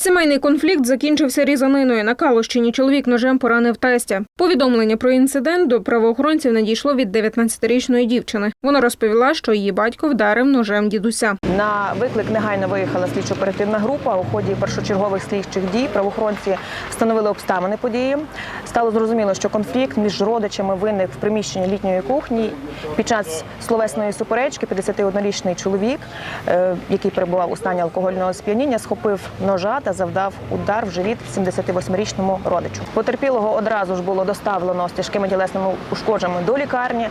Сімейний конфлікт закінчився різаниною. На Калущині чоловік ножем поранив тестя. Повідомлення про інцидент до правоохоронців надійшло від 19-річної дівчини. Вона розповіла, що її батько вдарив ножем дідуся. На виклик негайно виїхала слідчо-оперативна група. У ході першочергових слідчих дій правоохоронці встановили обставини події. Стало зрозуміло, що конфлікт між родичами виник в приміщенні літньої кухні. Під час словесної суперечки 51-річний чоловік, е, який перебував у стані алкогольного сп'яніння, схопив ножа та завдав удар в живіт 78-річному родичу. Потерпілого одразу ж було доставлено з тяжкими тілесними ушкодженнями до лікарні,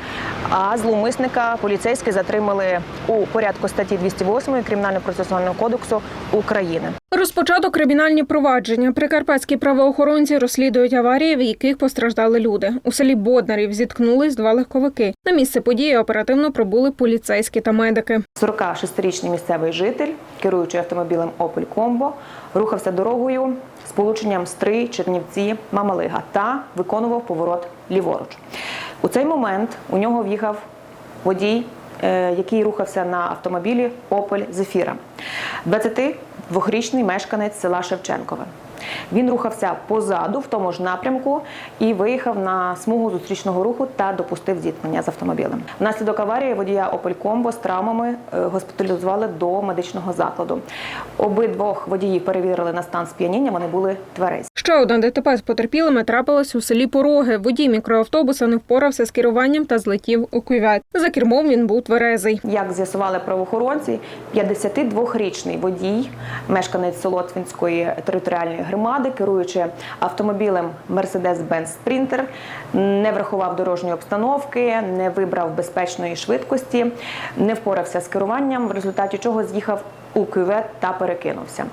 а зловмисника поліцейські затримали у порядку статті 208 Кримінально-процесуального кодексу України. Розпочато кримінальні провадження. Прикарпатські правоохоронці розслідують аварії, в яких постраждали люди. У селі Боднарів зіткнулись два легковики. На місце події оперативно прибули поліцейські та медики. 46-річний місцевий житель, керуючи автомобілем Opel Combo, рухався дорогою з полученням Стри, Чернівці, Мамалига та виконував поворот ліворуч. У цей момент у нього в'їхав водій, е, який рухався на автомобілі Opel Зефіра, 22-річний мешканець села Шевченкове. Він рухався позаду в тому ж напрямку і виїхав на смугу зустрічного руху та допустив зіткнення з автомобілем. Внаслідок аварії водія Opel Combo з травмами е, госпіталізували до медичного закладу. Обидвох водіїв перевірили на стан сп'яніння. Вони були тверезі. Ще одне ДТП з потерпілими трапилось у селі Пороги. Водій мікроавтобуса не впорався з керуванням та злетів у кювет. За кермом він був тверезий. Як з'ясували правоохоронці, 52-річний водій, мешканець Солотвінської територіальної громади, керуючи автомобілем Mercedes-Benz Sprinter, не врахував дорожньої обстановки, не вибрав безпечної швидкості, не впорався з керуванням, в результаті чого з'їхав у кювет та перекинувся.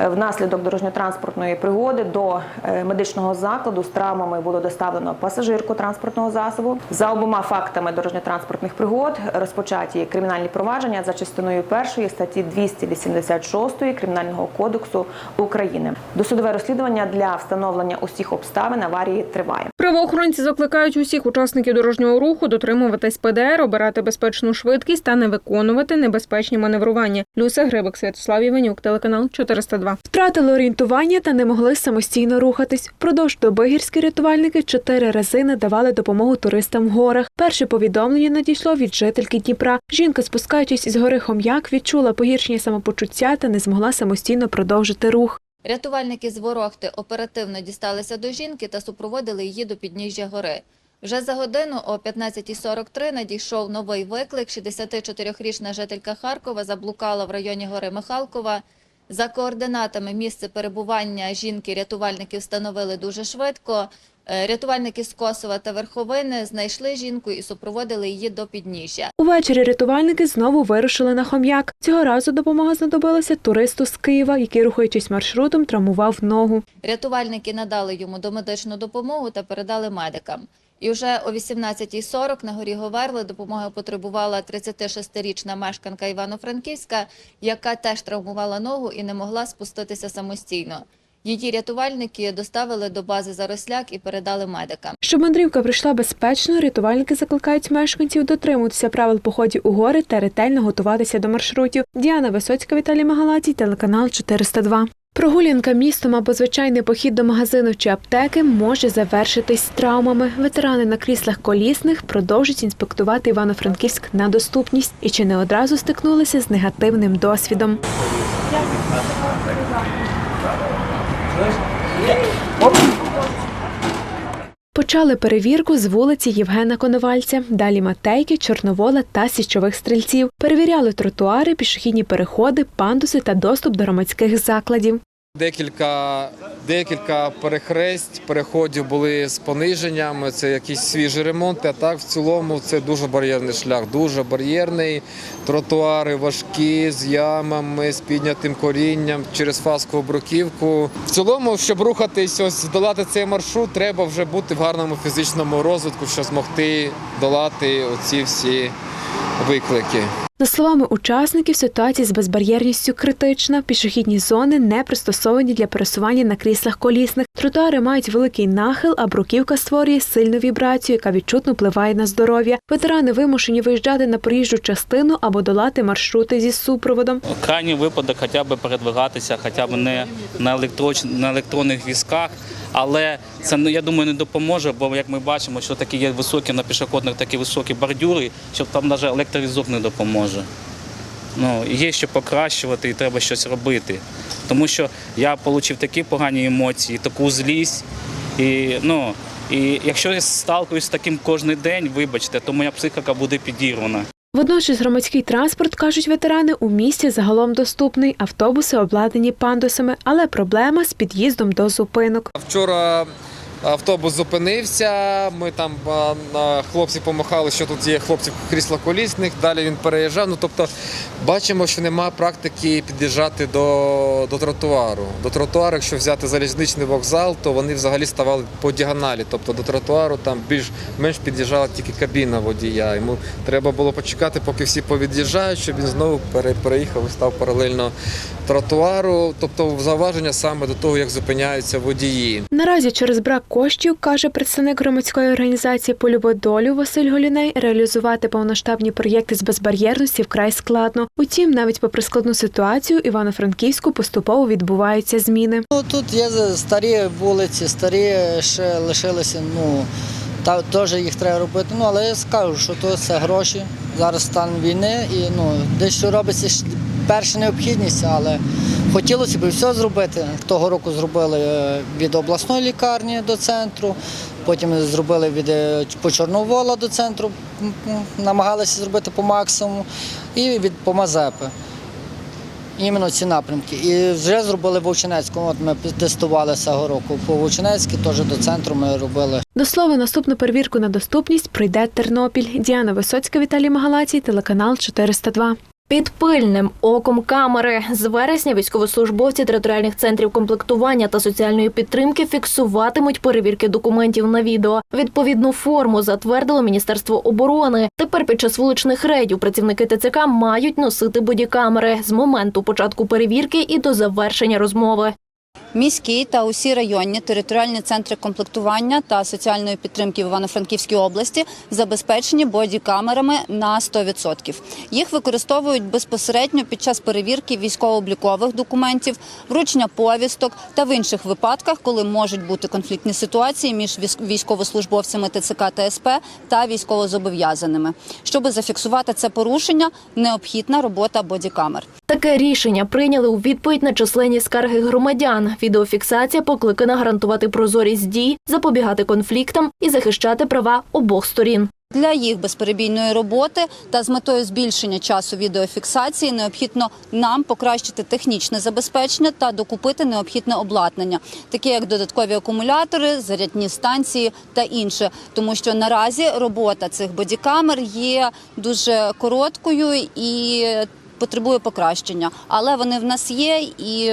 Е, Внаслідок дорожньо-транспортної пригоди до е, медичного закладу з травмами було доставлено пасажирку транспортного засобу. За обома фактами дорожньо-транспортних пригод розпочаті кримінальні провадження за частиною першої статті 286 Кримінального кодексу України. Досудове розслідування для встановлення усіх обставин аварії триває. Правоохоронці закликають усіх учасників дорожнього руху дотримуватись ПДР, обирати безпечну швидкість та не виконувати небезпечні маневрування. Люся Грибик, Святослав Іванюк, телеканал 402. Втратили орієнтування та не могли самостійно рухатись. Впродовж доби гірські рятувальники чотири рази надавали допомогу туристам в горах. Перше повідомлення надійшло від жительки Дніпра. Жінка, спускаючись із гори Хом'як, відчула погіршення самопочуття та не змогла самостійно продовжити рух. Рятувальники з Ворохти оперативно дісталися до жінки та супроводили її до підніжжя гори. Вже за годину о 15.43 надійшов новий виклик. 64-річна жителька Харкова заблукала в районі гори Михалкова. За координатами місце перебування жінки рятувальники встановили дуже швидко. Е, Рятувальники з Косова та Верховини знайшли жінку і супроводили її до підніжжя. Увечері рятувальники знову вирушили на Хом'як. Цього разу допомога знадобилася туристу з Києва, який, рухаючись маршрутом, травмував ногу. Рятувальники надали йому домедичну допомогу та передали медикам. І вже о 18.40 на горі Говерли допомоги потребувала 36-річна мешканка Івано-Франківська, яка теж травмувала ногу і не могла спуститися самостійно. Її рятувальники доставили до бази Заросляк і передали медикам. Щоб мандрівка пройшла безпечно, рятувальники закликають мешканців дотримуватися правил походів у гори та ретельно готуватися до маршрутів. Діана Висоцька, Віталій Магалатій, телеканал 402. Прогулянка містом або звичайний похід до магазину чи аптеки може завершитись травмами. Ветерани на кріслах колісних продовжують інспектувати Івано-Франківськ на доступність і чи не одразу стикнулися з негативним досвідом. Почали перевірку з вулиці Євгена Коновальця, далі Матейки, Чорновола та Січових стрільців. Перевіряли тротуари, пішохідні переходи, пандуси та доступ до громадських закладів. Декілька, декілька перехресть, переходів були з пониженнями, це якийсь свіжий ремонт, а так в цілому це дуже бар'єрний шлях, дуже бар'єрний. Тротуари важкі, з ямами, з піднятим корінням через фаскову бруківку. В цілому, щоб рухатись, ось долати цей маршрут, треба вже бути в гарному фізичному розвитку, щоб змогти долати оці всі виклики. За словами учасників, ситуація з безбар'єрністю критична. Пішохідні зони не пристосовані для пересування на кріслах колісних. Тротуари мають великий нахил, а бруківка створює сильну вібрацію, яка відчутно впливає на здоров'я. Ветерани вимушені виїжджати на проїжджу частину або долати маршрути зі супроводом. Крайній випадок хоча б передвигатися, хоча б не на, електроч... на електронних візках. Але це ну, я думаю не допоможе, бо як ми бачимо, що такі є високі на пішохідних такі високі бордюри, що там навіть електровізок не допоможе. Ну, є що покращувати і треба щось робити. Тому що я отримав такі погані емоції, таку злість. І, ну, і якщо я сталкуюсь з таким кожен день, вибачте, то моя психіка буде підірвана. Водночас громадський транспорт, кажуть ветерани, у місті загалом доступний. Автобуси обладнані пандусами, але проблема з під'їздом до зупинок. Вчора автобус зупинився. Ми там хлопці помахали, що тут є хлопці в кріслах колісних. Далі він переїжджав. Ну тобто бачимо, що немає практики під'їжджати до, до тротуару. До тротуару, якщо взяти залізничний вокзал, то вони взагалі ставали по діагоналі. Тобто до тротуару там більш-менш під'їжджала тільки кабіна водія. Йому треба було почекати, поки всі повід'їжджають, щоб він знову переїхав і став паралельно тротуару. Тобто зауваження саме до того, як зупиняються водії. Наразі через брак коштів, каже представник громадської організації Полюбодолю Василь Голіней, реалізувати повноштабні проєкти з безбар'єрності вкрай складно. Утім, навіть попри складну ситуацію, Івано-Франківську поступово відбуваються зміни. Ну, тут є старі вулиці, старі ще лишилися, ну, та, теж їх треба робити. Ну, але я скажу, що то це гроші. Зараз стан війни і ну, дещо робиться перша необхідність, але хотілося б все зробити. Того року зробили е, від обласної лікарні до центру, потім зробили від е, по Чорновола до центру, намагалися зробити по максимуму, і від по Мазепи. Іменно ці напрямки. І вже зробили в Вовчинецькому. От ми тестували цього року. По Вовчинецькій теж до центру ми робили. До слова, наступну перевірку на доступність пройде Тернопіль. Діана Висоцька, Віталій Магалацій, телеканал 402. Під пильним оком камери з вересня військовослужбовці територіальних центрів комплектування та соціальної підтримки фіксуватимуть перевірки документів на відео. Відповідну форму затвердило Міністерство оборони. Тепер під час вуличних рейдів працівники ТЦК мають носити бодікамери з моменту початку перевірки і до завершення розмови. Міські та усі районні територіальні центри комплектування та соціальної підтримки в Івано-Франківській області забезпечені бодікамерами на 100%. Їх використовують безпосередньо під час перевірки військово-облікових документів, вручення повісток та в інших випадках, коли можуть бути конфліктні ситуації між військ- військовослужбовцями ТЦК та СП та військовозобов'язаними. Щоби зафіксувати це порушення, необхідна робота бодікамер. Таке рішення прийняли у відповідь на численні скарги громадян. Відеофіксація покликана гарантувати прозорість дій, запобігати конфліктам і захищати права обох сторін. Для їх безперебійної роботи та з метою збільшення часу відеофіксації необхідно нам покращити технічне забезпечення та докупити необхідне обладнання, таке як додаткові акумулятори, зарядні станції та інше. Тому що наразі робота цих бодікамер є дуже короткою і потребує покращення. Але вони в нас є, і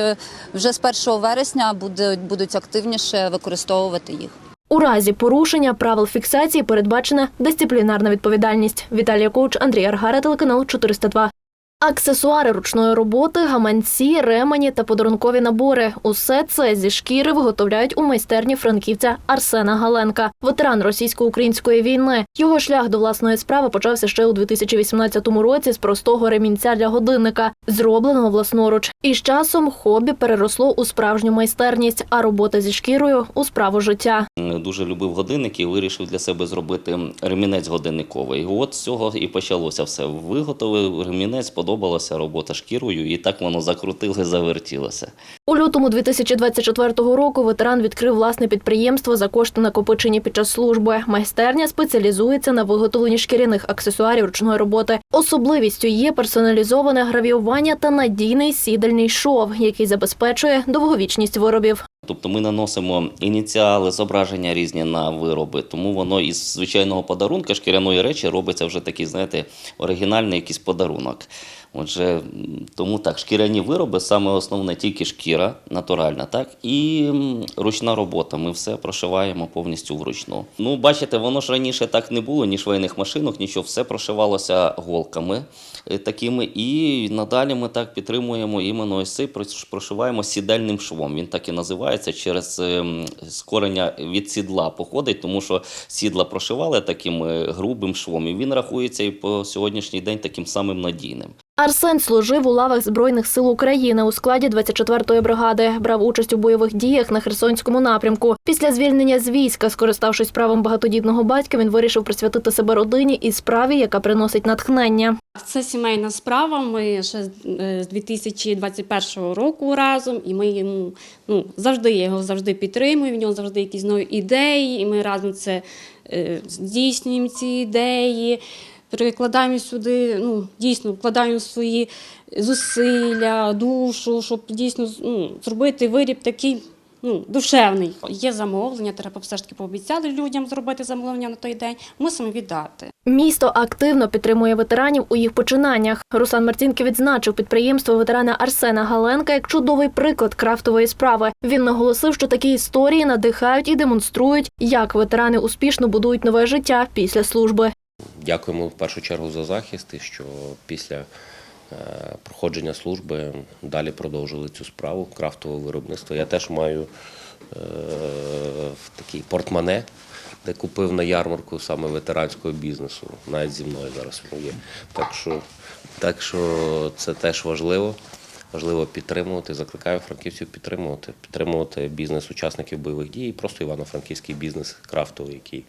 вже з 1 вересня будуть, будуть активніше використовувати їх. У разі порушення правил фіксації передбачена дисциплінарна відповідальність. Віталія Коуч, Андрій Аргара, телеканал 402. Аксесуари ручної роботи, гаманці, ремені та подарункові набори. Усе це зі шкіри виготовляють у майстерні франківця Арсена Галенка, ветеран російсько-української війни. Його шлях до власної справи почався ще у 2018 році з простого ремінця для годинника, зробленого власноруч. І з часом хобі переросло у справжню майстерність, а робота зі шкірою у справу життя. Дуже любив годинники і вирішив для себе зробити ремінець годинниковий. От з цього і почалося все. Виготовив ремінець, сподобалася робота шкірою, і так воно закрутило, завертілося. У лютому 2024 року ветеран відкрив власне підприємство за кошти накопичені під час служби. Майстерня спеціалізується на виготовленні шкіряних аксесуарів ручної роботи. Особливістю є персоналізоване гравіювання та надійний сідальний шов, який забезпечує довговічність виробів. Тобто ми наносимо ініціали, зображення різні на вироби, тому воно із звичайного подарунка шкіряної речі робиться вже такий, знаєте, оригінальний якийсь подарунок. Отже, тому так, шкіряні вироби, саме основне тільки шкіра натуральна, так і ручна робота. Ми все прошиваємо повністю вручну. Ну, бачите, воно ж раніше так не було, ні швейних машинок, нічого, все прошивалося голками е, такими. І надалі ми так підтримуємо іменно ось цей прошиваємо сідельним швом. Він так і називається через скорення від сідла походить, тому що сідла прошивали таким е, грубим швом, і він рахується і по сьогоднішній день таким самим надійним. Арсен служив у лавах Збройних сил України у складі 24-ї бригади, брав участь у бойових діях на Херсонському напрямку. Після звільнення з війська, скориставшись правом багатодітного батька, він вирішив присвятити себе родині і справі, яка приносить натхнення. Це сімейна справа. Ми ще з е, 2021 року разом, і ми йому ну завжди його завжди підтримую. В нього завжди якісь нові ідеї, і ми разом це е, здійснюємо ці ідеї. Перекладаємо сюди, ну дійсно вкладаємо свої зусилля, душу, щоб дійсно ну, зробити виріб такий ну, душевний. Є замовлення, треба все ж таки пообіцяли людям зробити замовлення на той день. Мусимо віддати. Місто активно підтримує ветеранів у їх починаннях. Руслан Марцінки відзначив підприємство ветерана Арсена Галенка як чудовий приклад крафтової справи. Він наголосив, що такі історії надихають і демонструють, як ветерани успішно будують нове життя після служби. Дякуємо в першу чергу за захист і що після е, проходження служби далі продовжили цю справу крафтове виробництво. Я теж маю е, такий портмоне, де купив на ярмарку саме ветеранського бізнесу. Навіть зі мною зараз воно є. Так що, так що це теж важливо. Важливо підтримувати, закликаю франківців підтримувати, підтримувати бізнес учасників бойових дій, просто івано-франківський бізнес крафтовий, який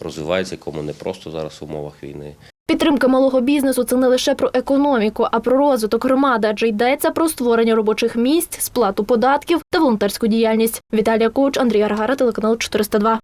розвивається, якому не просто зараз в умовах війни. Підтримка малого бізнесу це не лише про економіку, а про розвиток громади, адже йдеться про створення робочих місць, сплату податків та волонтерську діяльність. Віталія Коуч, Андрій Аргара, телеканал 402.